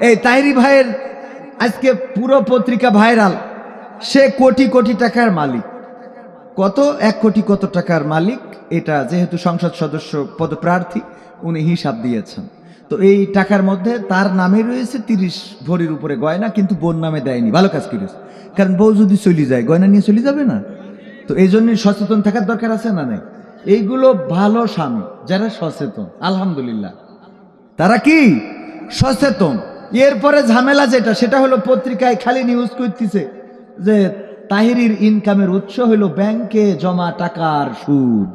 এই তাইরি ভাইয়ের আজকে পুরো পত্রিকা ভাইরাল। সে কোটি কোটি টাকার মালিক। কত? এক কোটি কত টাকার মালিক? এটা যেহেতু সংসদ সদস্য পদপ্রার্থী, উনি হিসাব দিয়েছেন। তো এই টাকার মধ্যে তার নামে রয়েছে তিরিশ ভরির উপরে গয়না, কিন্তু বোন নামে দেয়নি। ভালো কাজ করিস। কারণ বউ যদি চলে যায়, গয়না নিয়ে চলে যাবে না? তো এই জন্যই সচেতন থাকার দরকার আছে না নাই? এইগুলো ভালো স্বামী, যারা সচেতন, আলহামদুলিল্লাহ। তারা কি? সচেতন। এরপরে ঝামেলা যেটা, সেটা হলো পত্রিকায় খালি নিউজ করতেছে যে তাহিরির ইনকামের উৎস হলো ব্যাংকে জমা টাকার সুদ।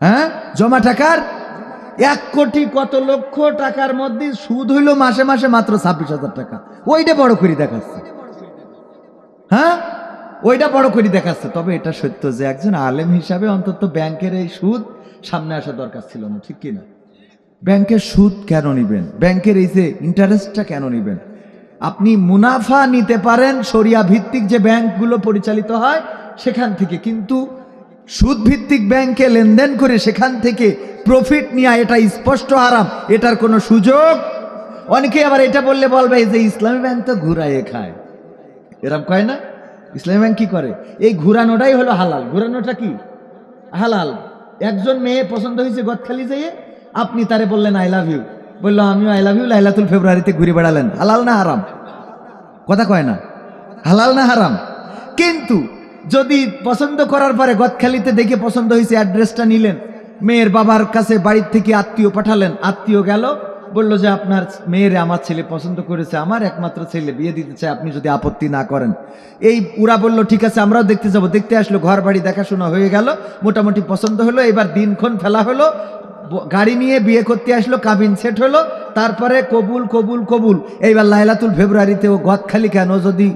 হ্যাঁ? জমা টাকার? এক কোটি কত লক্ষ টাকার মধ্যে সুদ হইল মাসে মাসে মাত্র ছাব্বিশ হাজার টাকা। ওইটা বড় করে দেখাচ্ছে। হ্যাঁ? ওইটা বড় করে দেখাচ্ছে। তবে এটা সত্য যে একজন আলেম হিসাবে অন্তত ব্যাংকের এই সুদ সামনে আসা দরকার ছিল না, ঠিক কিনা? ব্যাংকের সুদ কেন নিবেন? ব্যাংকের এই যে ইন্টারেস্টটা কেন নিবেন? আপনি মুনাফা নিতে পারেন সরিয়া ভিত্তিক যে ব্যাংকগুলো পরিচালিত হয় সেখান থেকে, কিন্তু সুদ ভিত্তিক ব্যাংকে লেনদেন করে সেখান থেকে প্রফিট নেওয়া এটা স্পষ্ট হারাম, এটার কোনো সুযোগ? অনেকে আবার এটা বললে বলবে যে ইসলামী ব্যাংক তো ঘুরাইয়ে খায়। এরম কয় না? ইসলামী ব্যাংক কি করে? এই ঘুরানোটাই হলো হালাল। ঘুরানোটা কি? হালাল। একজন মেয়ে পছন্দ হয়েছে গদখালি যেয়ে আপনি তারে বললেন আই লাভ ইউ বলল, আমিও আই লাভ ইউ লাইলাতুল ফেব্রুয়ারিতে ঘুরে বেড়ালেন। হালাল না হারাম? কথা কয় না। হালাল না হারাম? কিন্তু যদি পছন্দ করার পরে গদখালিতে দেখে পছন্দ হয়েছে, অ্যাড্রেসটা নিলেন, মেয়ের বাবার কাছে বাড়ির থেকে আত্মীয় পাঠালেন, আত্মীয় গেল বলল যে, আপনার মেয়েরে আমার ছেলে পছন্দ করেছে, আমার একমাত্র ছেলে, বিয়ে দিতে চায়, আপনি যদি আপত্তি না করেন। এই উরা বলল, ঠিক আছে, আমরাও দেখতে যাব। দেখতে আসলো ঘর বাড়ি দেখাশোনা হয়ে গেল, মোটামুটি পছন্দ হলো, এবার দিনক্ষণ ফেলা হলো গাড়ি নিয়ে বিয়ে করতে আসলো, কাবিন সেট হলো, তারপরে কবুল কবুল কবুল। এইবার লাইলাতুল ফেব্রুয়ারিতে ও গদখালি কেন? যদি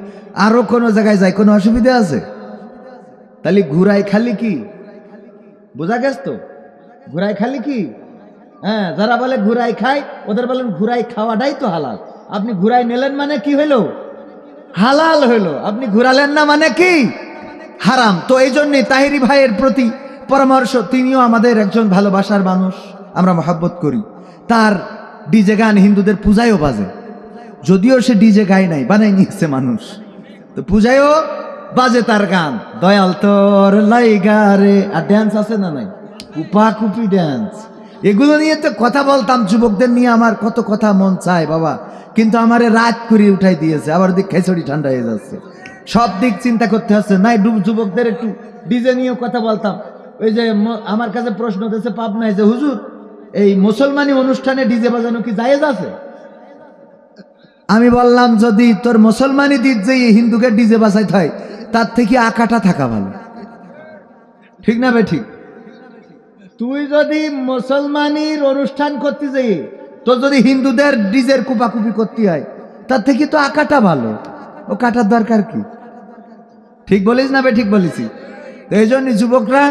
আরও কোনো জায়গায় যায়, কোনো অসুবিধা আছে? তাহলে ঘুরাই খালি কি? বোঝা গেছ তো? ঘুরাই খালি কি? হ্যাঁ যারা বলে ঘুরাই খায় ওদের বলেন ঘুরাই খাওয়াটাই তো হালাল। আপনি ঘুরাই নিলেন মানে কি হইল? হালাল হইল। আপনি ঘুরালেন না মানে কি? হারাম। তো এই জন্যে তাহিরি ভাইয়ের প্রতি পরামর্শ, তিনিও আমাদের একজন ভালোবাসার মানুষ, আমরা মহাব্বত করি। তার ডিজে গান হিন্দুদের পূজায়ও বাজে। যদিও সে ডিজে গায় নাই, বানাই নিয়েছে মানুষ। তো পূজায়ও বাজে তার গান। দয়াল তোর লাইগারে আর ড্যান্স আছে না নাই? কুপা কুপি ড্যান্স এগুলো নিয়ে তো কথা বলতাম, যুবকদের নিয়ে আমার কত কথা মন চায় বাবা। কিন্তু আমারে রাত করে উঠাই দিয়েছে, আবার দিক খেচড়ি ঠান্ডা হয়ে যাচ্ছে। সব দিক চিন্তা করতে হচ্ছে। নাই যুবকদের একটু ডিজে নিয়েও কথা বলতাম। ওই যে আমার কাছে প্রশ্ন দিয়েছে পাবনায় যে, হুজুর, এই মুসলমানি অনুষ্ঠানে ডিজে বাজানো কি জায়েজ আছে? আমি বললাম, যদি তোর মুসলমানি দিক যে হিন্দুকে ডিজে বাসাইতে হয়, তার থেকে আকাটা থাকা ভালো। ঠিক না বে, ঠিক? তুই যদি মুসলমানের অনুষ্ঠান করতে যাই তো যদি হিন্দুদের ডিজের কুপাকুপি করতে হয়, তার থেকে তো আঁকাটা ভালো। ও কাটার দরকার কি? ঠিক বলিস না বে, ঠিক বলেছি এই জন্য যুবকরা,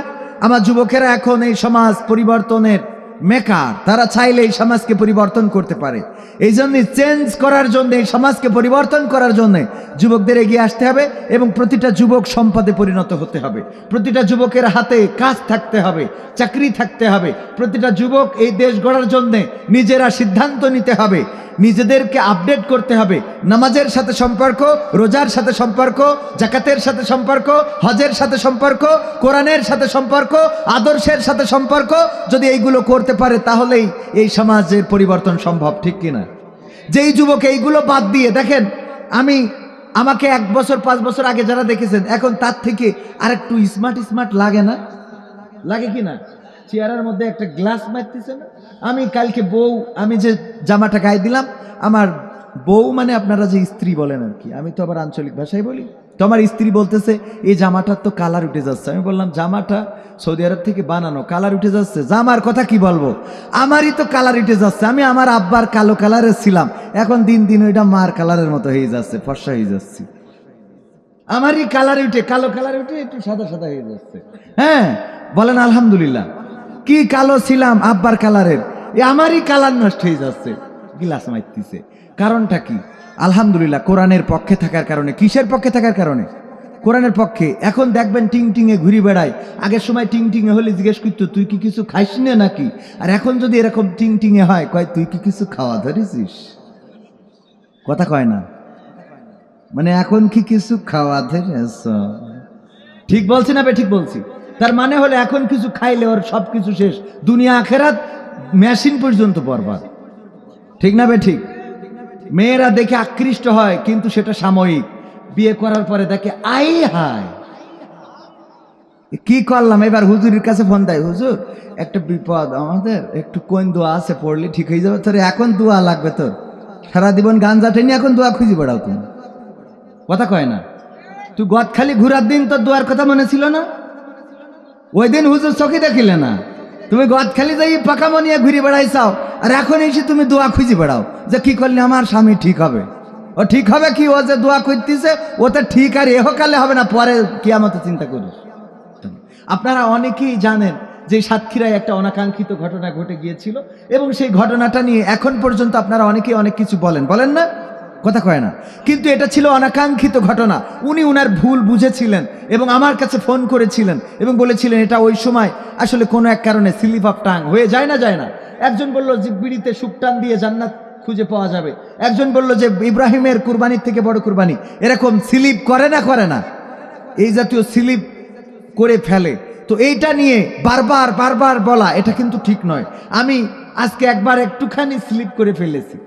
আমার যুবকেরা এখন এই সমাজ পরিবর্তনের মেকার, তারা চাইলে এই সমাজকে পরিবর্তন করতে পারে। এই জন্য চেঞ্জ করার জন্য, এই সমাজকে পরিবর্তন করার জন্য যুবকদের এগিয়ে আসতে হবে এবং প্রতিটা যুবক সম্পদে পরিণত হতে হবে। প্রতিটা যুবকের হাতে কাজ থাকতে হবে, চাকরি থাকতে হবে। প্রতিটা যুবক এই দেশ গড়ার জন্য নিজেরা সিদ্ধান্ত নিতে হবে। নিজেদেরকে আপডেট করতে হবে। নামাজের সাথে সম্পর্ক, রোজার সাথে সম্পর্ক, জাকাতের সাথে সম্পর্ক, হজের সাথে সম্পর্ক, কোরআনের সাথে সম্পর্ক, আদর্শের সাথে সম্পর্ক, যদি এইগুলো করতে পারে, তাহলেই এই সমাজের পরিবর্তন সম্ভব, ঠিক কিনা? যেই যুবক এইগুলো বাদ দিয়ে, দেখেন, আমি আমাকে এক বছর, পাঁচ বছর আগে যারা দেখেছেন, এখন তার থেকে আর একটু স্মার্ট স্মার্ট লাগে না? লাগে কি না? চেয়ারের মধ্যে একটা গ্লাস মারতেছে না? আমি কালকে বউ, আমি যে জামাটা গায়ে দিলাম, আমার বউ মানে আপনারা যে স্ত্রী বলেন আর কি, আমি তো আবার আঞ্চলিক ভাষায় বলি। তো আমার স্ত্রী বলতেছে, এই জামাটার তো কালার উঠে যাচ্ছে। আমি বললাম, জামাটা সৌদি আরব থেকে বানানো কালার উঠে যাচ্ছে। জামার কথা কি বলব? আমারই তো কালার উঠে যাচ্ছে। আমি আমার আব্বার কালো কালারের ছিলাম। এখন দিন দিন ওইটা মার কালারের মতো হয়ে যাচ্ছে, ফর্সা হয়ে যাচ্ছি। আমারই কালার উঠে, কালো কালার উঠে একটু সাদা সাদা হয়ে যাচ্ছে। হ্যাঁ বলেন, আলহামদুলিল্লাহ। কি কালো ছিলাম আব্বার কালারের এ আমারই কালার নষ্ট হয়ে যাচ্ছে। গিলাস মারতিছে। কারণটা কি? আলহামদুলিল্লাহ, কোরআনের পক্ষে থাকার কারণে। কিসের পক্ষে থাকার কারণে? কোরআনের পক্ষে। এখন দেখবেন টিং টিংয়ে ঘুরি বেড়ায়। আগের সময় টিং টিঙে হলে জিজ্ঞেস করতো, তুই কি কিছু খাইস না নাকি? আর এখন যদি এরকম টিং টিংয়ে হয়, কয়, তুই কি কিছু খাওয়া ধরেছিস? কথা কয় না। মানে এখন কি কিছু খাওয়া ধরেছ? ঠিক বলছি না বে, ঠিক বলছি। তার মানে হলো, এখন কিছু খাইলে ওর সব কিছু শেষ। দুনিয়া, আখেরাত মেশিন পর্যন্ত বরবাদ। ঠিক না বে, ঠিক? মেয়েরা দেখে আকৃষ্ট হয়, কিন্তু সেটা সাময়িক। বিয়ে করার পরে দেখে, আই হায়। কি করলাম? এবার হুজুরের কাছে ফোন দেয়, হুজুর, একটা বিপদ আমাদের, একটু কোন দোয়া আছে, পড়লে ঠিক হয়ে যাবে তোর, এখন দোয়া লাগবে তোর। সারা জীবন গান যাটেনি এখন দোয়া খুঁজে বেড়াও তুমি। কথা কয় না। তুই গদ খালি ঘুরার দিন তোর দোয়ার কথা মনে ছিল না? ওই দিন হুজুর চোখে দেখিলে না। তুমি গদ খালি যাই পাকা মনিয়া ঘুরে বেড়াইছাও। আর এখন এসে তুমি দোয়া খুঁজে বেড়াও যে কি করলে আমার স্বামী ঠিক হবে। ও ঠিক হবে কি? ও যে দোয়া করতেছে ও তো ঠিক আর এহকালে হবে না, পরে কি আমাকে চিন্তা করিস। আপনারা অনেকেই জানেন যে সাতক্ষীরায় একটা অনাকাঙ্ক্ষিত ঘটনা ঘটে গিয়েছিল এবং সেই ঘটনাটা নিয়ে এখন পর্যন্ত আপনারা অনেকেই অনেক কিছু বলেন। বলেন না? কথা কয় না। কিন্তু এটা ছিল অনাকাঙ্ক্ষিত ঘটনা। উনি উনার ভুল বুঝেছিলেন এবং আমার কাছে ফোন করেছিলেন এবং বলেছিলেন, এটা ওই সময়। আসলে কোনো এক কারণে স্লিপ অফ টাং হয়ে যায় না যায় না। একজন বলল, যে বিড়িতে সুপটান দিয়ে জান্নাত খুঁজে পাওয়া যাবে। একজন বলল, যে ইব্রাহিমের কুরবানির থেকে বড় কুরবানি। এরকম স্লিপ করে না করে না। এই জাতীয় স্লিপ করে ফেলে। তো এইটা নিয়ে বারবার বারবার বলা, এটা কিন্তু ঠিক নয়। আমি আজকে একবার একটুখানি স্লিপ করে ফেলেছি।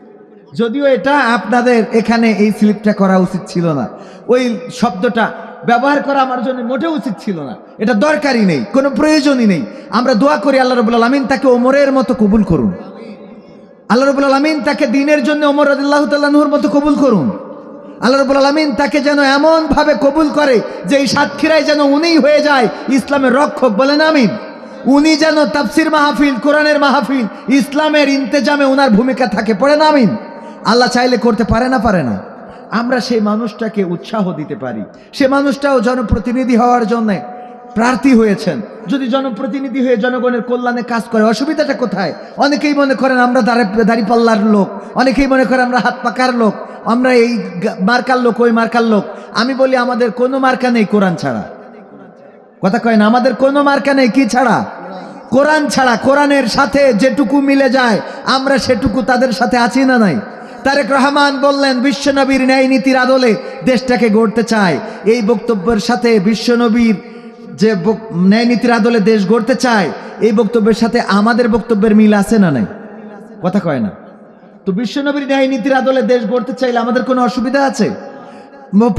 যদিও এটা আপনাদের এখানে এই স্লিপটা করা উচিত ছিল না। ওই শব্দটা ব্যবহার করা আমার জন্য মোটেও উচিত ছিল না। এটা দরকারই নেই, কোনো প্রয়োজনই নেই। আমরা দোয়া করি আল্লাহ রবুল্লা আলমিন তাকে ওমরের মতো কবুল করুন। আল্লাহ রবুল আলমিন তাকে দিনের জন্য ওমর আল্লাহ তাল্লাহুর মতো কবুল করুন। আল্লাহ রবুল আলমিন তাকে যেন এমন ভাবে কবুল করে যে এই সাতক্ষীরায় যেন উনিই হয়ে যায় ইসলামের রক্ষক বলেন আমিন। উনি যেন তাফসির মাহফিল, কোরআনের মাহফিল, ইসলামের ইন্তেজামে ওনার ভূমিকা থাকে, পড়েন আমিন। আল্লাহ চাইলে করতে পারে না পারে না। আমরা সেই মানুষটাকে উৎসাহ দিতে পারি। সে মানুষটাও জনপ্রতিনিধি হওয়ার জন্যে প্রার্থী হয়েছেন। যদি জনপ্রতিনিধি হয়ে জনগণের কল্যাণে কাজ করে, অসুবিধাটা কোথায়? অনেকেই মনে করেন আমরা দাঁড়ি পাল্লার লোক। অনেকেই মনে করেন আমরা হাত পাকার লোক। আমরা এই মার্কার লোক, ওই মার্কার লোক। আমি বলি, আমাদের কোনো মার্কা নেই কোরআন ছাড়া। কথা কয় না, আমাদের কোনো মার্কা নেই কি ছাড়া? কোরআন ছাড়া, কোরআনের সাথে যেটুকু মিলে যায়, আমরা সেটুকু তাদের সাথে আছি না নাই? তারেক রহমান বললেন, বিশ্বনবীর ন্যায় নীতির আদলে দেশটাকে গড়তে চায়। এই বক্তব্যের সাথে বিশ্বনবীর যে ন্যায় নীতির আদলে দেশ গড়তে চায়, এই বক্তব্যের সাথে আমাদের বক্তব্যের মিল আছে না নাই? কথা কয় না। তো বিশ্বনবীর ন্যায় নীতির আদলে দেশ গড়তে চাইলে আমাদের কোনো অসুবিধা আছে?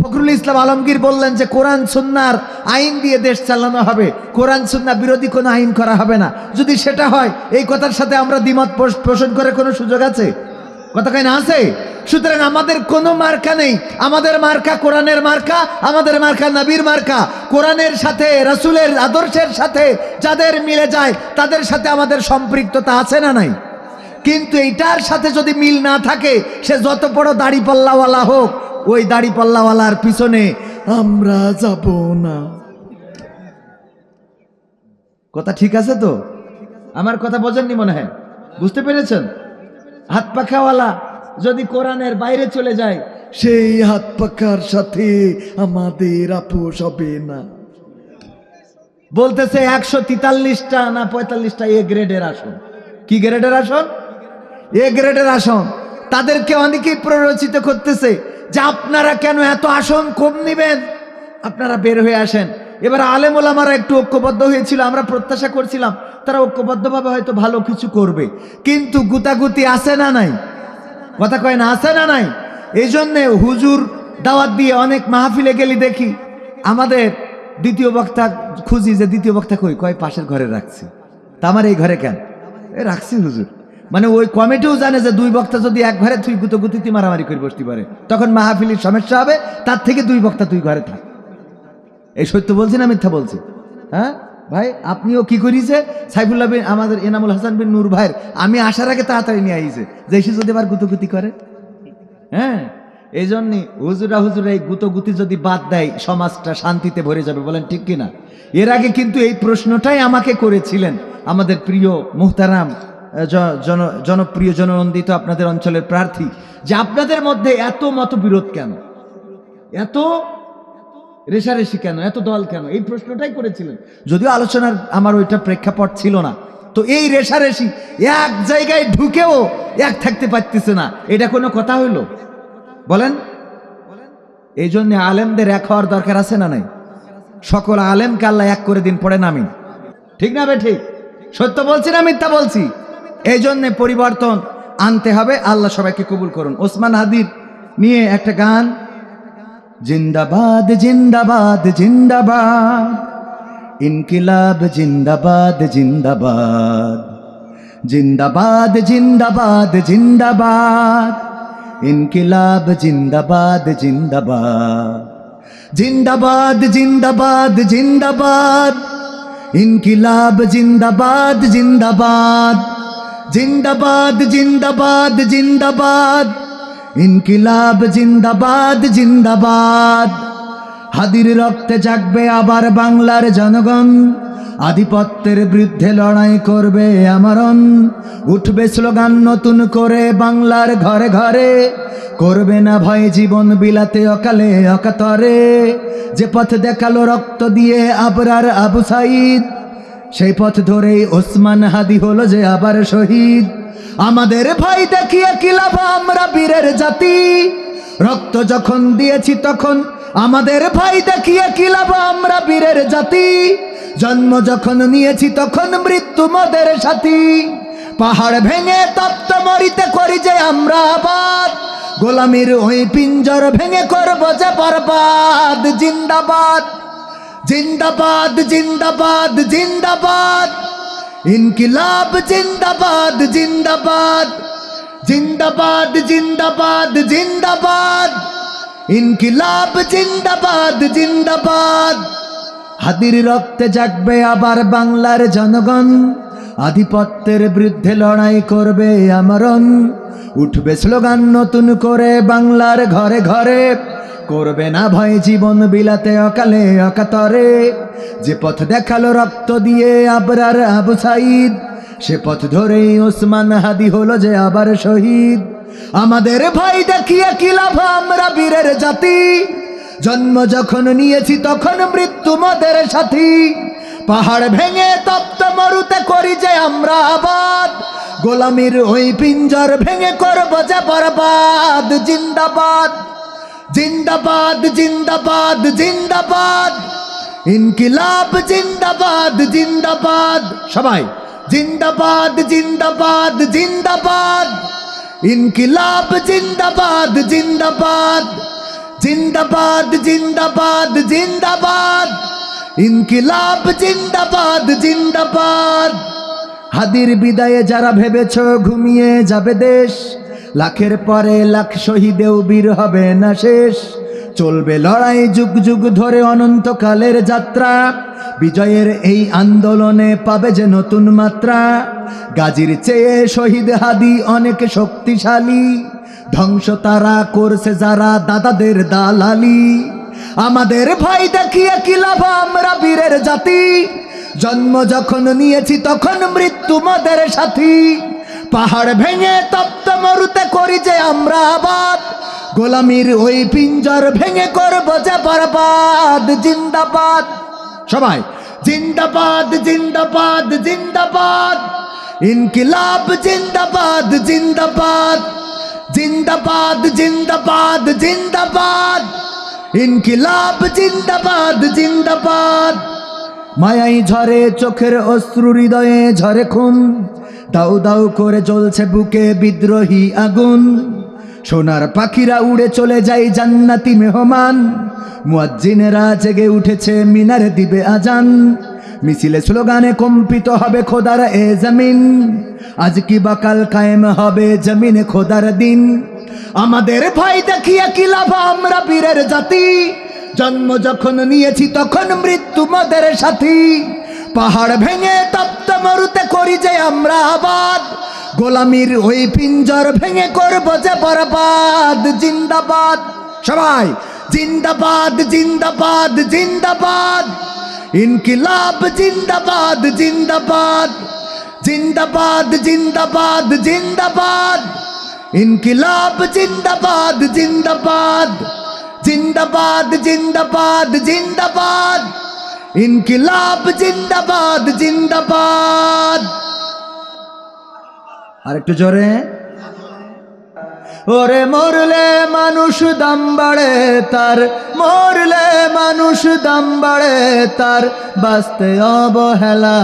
ফখরুল ইসলাম আলমগীর বললেন যে, কোরআন সুন্নার আইন দিয়ে দেশ চালানো হবে। কোরআন সুন্না বিরোধী কোনো আইন করা হবে না। যদি সেটা হয়, এই কথার সাথে আমরা দ্বিমত পোষ- পোষণ করে কোনো সুযোগ আছে? কথা কয় না আছে। সুতরাং আমাদের কোনো মার্কা নেই। আমাদের মার্কা কোরআনের মার্কা, আমাদের মার্কা নবীর মার্কা। কোরআনের সাথে, রাসুলের আদর্শের সাথে যাদের মিলে যায়, তাদের সাথে আমাদের সম্পৃক্ততা আছে না নাই? কিন্তু এইটার সাথে যদি মিল না থাকে, সে যত বড় দাড়ি পাল্লাওয়ালা হোক, ওই দাড়ি পাল্লাওয়ালার পিছনে আমরা যাব না। কথা ঠিক আছে তো? আমার কথা বোঝেননি মনে হয়। বুঝতে পেরেছেন? হাত পাখাওয়ালা যদি কোরআনের বাইরে চলে যায়, সেই হাত পাখার সাথে আমাদের আপোষ হবে না। বলতেছে একশো তেতাল্লিশটা না পঁয়তাল্লিশটা এ গ্রেডের আসন। কি গ্রেডের আসন? এ গ্রেডের আসন। তাদেরকে অনেকেই প্ররোচিত করতেছে যে আপনারা কেন এত আসন কম নিবেন? আপনারা বের হয়ে আসেন। এবার আলেম ওলামারা একটু ঐক্যবদ্ধ হয়েছিল, আমরা প্রত্যাশা করছিলাম, তারা ঐক্যবদ্ধভাবে হয়তো ভালো কিছু করবে। কিন্তু গুতাগুতি আছে না নাই? কথা কয় না, আছে না নাই? এই জন্যে হুজুর দাওয়াত দিয়ে অনেক মাহফিলে গেলি দেখি, আমাদের দ্বিতীয় বক্তা খুঁজি যে দ্বিতীয় বক্তা কই? কয়, পাশের ঘরে রাখছি। তা আমার এই ঘরে কেন? এ রাখছি হুজুর। মানে ওই কমিটিও জানে যে দুই বক্তা যদি এক ঘরে তুই গুতো গুতিতে মারামারি করে বসতে পারে। তখন মাহফিলির সমস্যা হবে, তার থেকে দুই বক্তা তুই ঘরে থাক। এই সত্য বলছি না মিথ্যা বলছি? হ্যাঁ? ভাই, আপনিও কি করিছে? সাইফুল্লাহ বিন আমাদের এনামুল হাসান বিন নূর ভাইয়ের। আমি আসার আগে তাড়াতাড়ি নিয়ে আইছে। যে সে যদি আবার গুতগুতি করে। হ্যাঁ? এই জন্যে হুজুরা হুজুরা এই গুতগুতি যদি বাদ দেয়, সমাজটা শান্তিতে ভরে যাবে, বলেন ঠিক কিনা? এর আগে কিন্তু এই প্রশ্নটাই আমাকে করেছিলেন আমাদের প্রিয় মুহতারাম জন জনপ্রিয়, জননন্দিত আপনাদের অঞ্চলের প্রার্থী, যে আপনাদের মধ্যে এত মতবিরোধ কেন? এত রেশারেশি কেন? এত দল কেন? এই প্রশ্নটাই করেছিলেন। যদিও আলোচনার আমার ওইটা প্রেক্ষাপট ছিল না। তো এই রেশারেশি এক জায়গায় ঢুকেও এক থাকতে পারতেছে না। এটা কোনো কথা হইল? বলেন। এই জন্য আলেমদের এক হওয়ার দরকার আছে না নাই? সকল আলেমকে আল্লাহ এক করে দিন, পড়েন আমি ঠিক না বে ঠিক? সত্য বলছি না মিথ্যা বলছি? এই জন্যে পরিবর্তন আনতে হবে। আল্লাহ সবাইকে কবুল করুন। ওসমান হাদির নিয়ে একটা গান জিন্দাবাদ জিন্দাবাদ জিন্দাবাদ ইনকিলাব জিন্দাবাদ জিন্দাবাদ জিন্দাবাদ জিন্দাবাদ জিন্দাবাদ ইনকিলাব জিন্দাবাদ জিন্দাবাদ জিন্দাবাদ জিন্দাবাদ জিন্দাবাদ ইনকিলাব জিন্দাবাদ জিন্দাবাদ জিন্দাবাদ জিন্দাবাদ জিন্দাবাদ ইনকিলাব জিন্দাবাদ জিন্দাবাদ। হাদির রক্তে জাগবে আবার বাংলার জনগণ। আধিপত্যের বিরুদ্ধে লড়াই করবে আমারন উঠবে স্লোগান নতুন করে বাংলার ঘরে ঘরে। করবে না ভয় জীবন বিলাতে অকালে অকাতরে। যে পথ দেখাল রক্ত দিয়ে আবরার আবু সাইদ। সেই পথ ধরেই ওসমান হাদি হলো যে আবার শহীদ। আমাদের ভাই দেখিয়ে কি লাভ? আমরা বীরের জাতি। রক্ত যখন দিয়েছি তখন আমাদের ভাই দেখিয়ে কি লাভ? আমরা বীরের জাতি। জন্ম যখন নিয়েছি তখন মৃত্যু মদের সাথী। পাহাড় ভেঙে তপ্ত মরিতে করি যে আমরা আবাদ। গোলামির ওই পিঞ্জর ভেঙে করব যে বরবাদ। জিন্দাবাদ। জিন্দাবাদ জিন্দাবাদ জিন্দাবাদ ইনকিলাব জিন্দাবাদ জিন্দাবাদ জিন্দাবাদ জিন্দাবাদ জিন্দাবাদ ইনকিলাব জিন্দাবাদ জিন্দাবাদ হাদির রক্তে জাগবে আবার বাংলার জনগণ। আধিপত্যের বিরুদ্ধে লড়াই করবে আমরণ। উঠবে স্লোগান নতুন করে বাংলার ঘরে ঘরে। করবে না ভয় জীবন বিলাতে অকালে অকাতরে। যে পথ দেখাল রক্ত দিয়ে আবরার আবু সাইদ, সে পথ ধরেই ওসমান হাদি হলো যে আবার শহীদ। আমাদের ভাই দেখিয়ে কি লাভ আমরা বীরের জাতি? জন্ম যখন নিয়েছি তখন মৃত্যু মদের সাথী। পাহাড় ভেঙে তপ্ত মরুতে করি যে আমরা আবাদ। গোলামির ওই পিঞ্জর ভেঙে করব যে বরবাদ, জিন্দাবাদ। জিন্দাবাদ জিন্দাবাদ জিন্দাবাদ ইনকিলাব জিন্দাবাদ জিন্দাবাদ সবাই জিন্দাবাদ জিন্দাবাদ জিন্দাবাদ ইনকিলাব জিন্দাবাদ জিন্দাবাদ জিন্দাবাদ জিন্দাবাদ জিন্দাবাদ ইনকিলাব জিন্দাবাদ জিন্দাবাদ হাদির বিদায়ে যারা ভেবেছ ঘুমিয়ে যাবে দেশ। লাখের পরে লাখ শহীদেও বীর হবে না শেষ। চলবে লড়াই যুগ যুগ ধরে অনন্তকালের যাত্রা। বিজয়ের এই আন্দোলনে পাবে যে নতুন মাত্রা। গাজীর চেয়ে শহীদ হাদি অনেক শক্তিশালী। ধ্বংস তারা করছে যারা দাদাদের দালালি। আমাদের ভাই দেখিয়ে কি লাভ আমরা বীরের জাতি? জন্ম যখন নিয়েছি তখন মৃত্যু মদের সাথী। পাহাড় ভেঙে তপ্ত মরুতে করি যে আমরা আবাদ। গোলামির ওই পিঞ্জর ভেঙে করব যে বরবাদ। জিন্দাবাদ। সবাই, জিন্দাবাদ জিন্দাবাদ জিন্দাবাদ। ইনকিলাব, জিন্দাবাদ জিন্দাবাদ। জিন্দাবাদ জিন্দাবাদ জিন্দাবাদ। ইনকিলাব, জিন্দাবাদ জিন্দাবাদ। মায়াই ঝরে চোখের অশ্রু হৃদয়ে ঝরে খুন। দাউ দাউ করে জ্বলছে বুকে বিদ্রোহী আগুন। সোনার পাখিরা উড়ে চলে যায় জান্নাতি মেহমান। মুয়াজ্জিনেরা জেগে উঠেছে মিনারে দিবে আজান। মিছিলে স্লোগানে কম্পিত হবে খোদার এ জমিন। আজ কি বাকাল কায়েম হবে জমিনে খোদার দিন। আমাদের ভাই দেখিয়া কি লাভ আমরা বীরের জাতি? জন্ম যখন নিয়েছি তখন মৃত্যু মদের সাথী। পাহাড় ভেঙে তপ্ত মরুতে করি যে আমরা আবাদ। গোলামির ওই পিঞ্জর ভেঙে করব যে বরবাদ। জিন্দাবাদ। সবাই, জিন্দাবাদ জিন্দাবাদ জিন্দাবাদ। ইনকিলাব, জিন্দাবাদ জিন্দাবাদ। জিন্দাবাদ জিন্দাবাদ জিন্দাবাদ। ইনকিলাব, জিন্দাবাদ জিন্দাবাদ। জিন্দাবাদ জিন্দাবাদ জিন্দাবাদ। ইনকিলাব জিন্দাবাদ জিন্দাবাদ। আর একটু জোরে। ওরে মরলে মানুষ দাম বাড়ে, তার মরলে মানুষ দাম বাড়ে, তার বাঁচতে অবহেলা।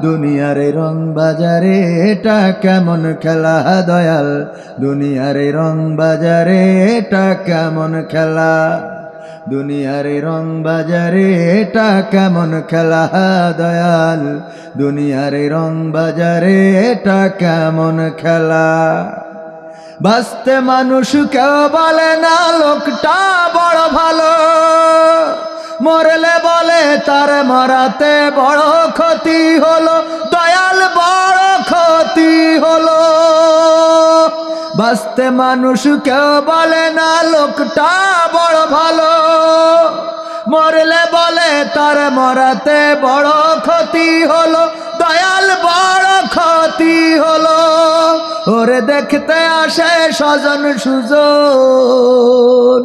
দুনিয়ার রং বাজারে এটা কেমন খেলা, দয়াল? দুনিয়ার রং বাজারে এটা কেমন খেলা? দুনিয়ার রং বাজারে, এটা কেমন খেলা দয়াল? দুনিয়ার রং বাজারে, এটা কেমন খেলা? বাঁচতে মানুষ কেউ বলে না, লোকটা বড় ভালো। মরলে বলে তার মরাতে বড় ক্ষতি হলো, দয়াল বড় ক্ষতি হলো। বাঁচতে মানুষ কেউ বলে না, লোকটা বড় ভালো। মরলে বলে তার মরাতে বড় ক্ষতি হলো, দয়াল বড় ক্ষতি হলো। ওরে দেখতে আসে স্বজন সুজন।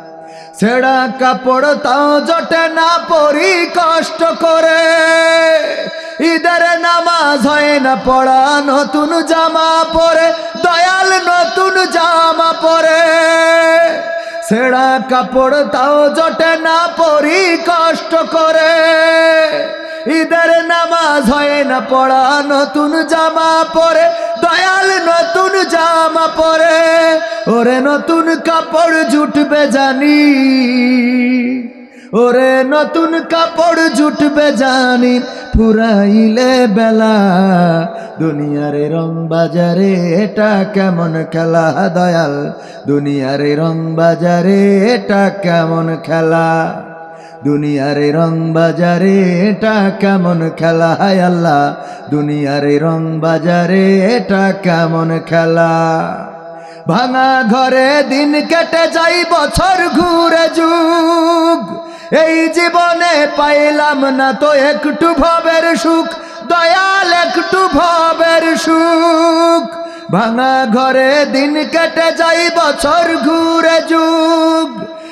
ছেঁড়া কাপড় তাও জটে না, পরি কষ্ট করে। ঈদের নামাজ হয় না, পড়া নতুন জামা পরে, দয়াল নতুন জামা পরে। ছেঁড়া কাপড় তাও জটে না, পরি কষ্ট করে। ঈদের নামাজ হয় না, পড়া নতুন জামা পরে জামা পরে, ওরে নতুন কাপড় জুটবে জানি। ওরে নতুন কাপড় জুটবে জানি, ফুরাইলে বেলা। দুনিয়ার রং বাজারে এটা কেমন খেলা, দয়াল। দুনিয়ার রং বাজারে এটা কেমন খেলা। দুনিয়ার রং বাজারে, এটা কেমন খেলা? হায় আল্লাহ, দুনিয়ার রং বাজারে, এটা কেমন খেলা? ভাঙা ঘরে দিন কেটে যাই বছর ঘুরে যুগ। এই জীবনে পাইলাম না তো একটু ভবের সুখ, দয়াল একটু ভবের সুখ। ভাঙা ঘরে দিন কেটে যাই বছর ঘুরে যুগ।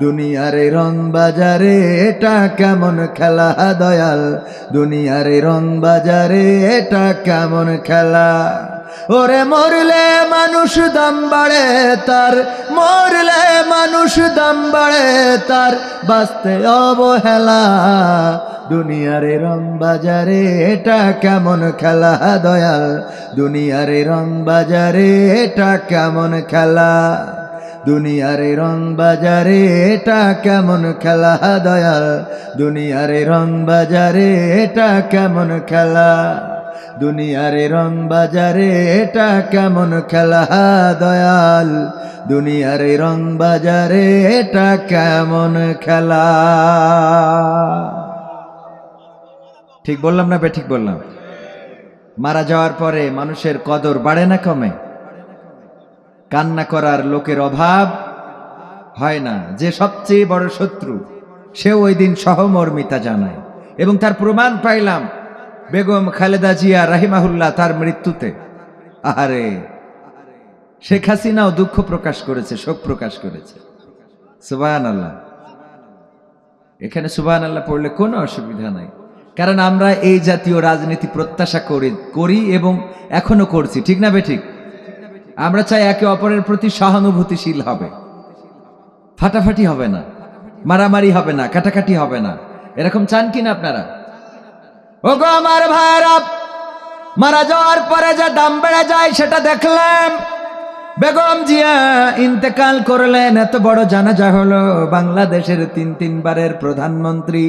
দুনিয়ারে রং বাজারে, এটা কেমন খেলা, দয়াল? দুনিয়ারে রং বাজারে, এটা কেমন খেলা? ওরে মরলে মানুষ দাম বাড়ে, তার মরলে মানুষ দাম বাড়ে, তার বাঁচতে অবহেলা। দুনিয়ারে রং বাজারে, এটা কেমন খেলা, দয়াল? দুনিয়ারে রং বাজারে, এটা কেমন খেলা? দুনিয়ারে রং বাজারে, এটা কেমন খেলা দয়াল? দুনিয়ারে রং বাজারে, এটা কেমন খেলা? দুনিয়ারে রং বাজারে, এটা কেমন খেলা দয়াল? দুনিয়ারে রং বাজারে, এটা কেমন খেলা? ঠিক বললাম না বে, ঠিক বললাম? মারা যাওয়ার পরে মানুষের কদর বাড়ে না কমে? কান্না করার লোকের অভাব হয় না। যে সবচেয়ে বড় শত্রু সে ওই দিন সহমর্মিতা জানায়। এবং তার প্রমাণ পাইলাম বেগম খালেদা জিয়া রাহিমাহুল্লাহ তার মৃত্যুতে। আহারে, শেখ হাসিনাও দুঃখ প্রকাশ করেছে, শোক প্রকাশ করেছে। সুবাহান আল্লাহ এখানে সুবাহান আল্লাহ পড়লে কোনো অসুবিধা নাই। কারণ আমরা এই জাতীয় রাজনীতি প্রত্যাশা করি করি এবং এখনও করছি। ঠিক না বে ঠিক? আমরা চাই একে অপরের প্রতি সহানুভূতিশীল হবে। ফাটাফাটি হবে না, মারামারি হবে না, কাটাকাটি হবে না। এরকম চান কিনা আপনারা? ওগো আমার ভাইরা মারা যাওয়ার পরে যে দাম বেড়ে যায় সেটা দেখলাম। বেগম জিয়া ইন্তেকাল করলেন, এত বড় জানাজা হলো বাংলাদেশের তিন তিনবারের প্রধানমন্ত্রী।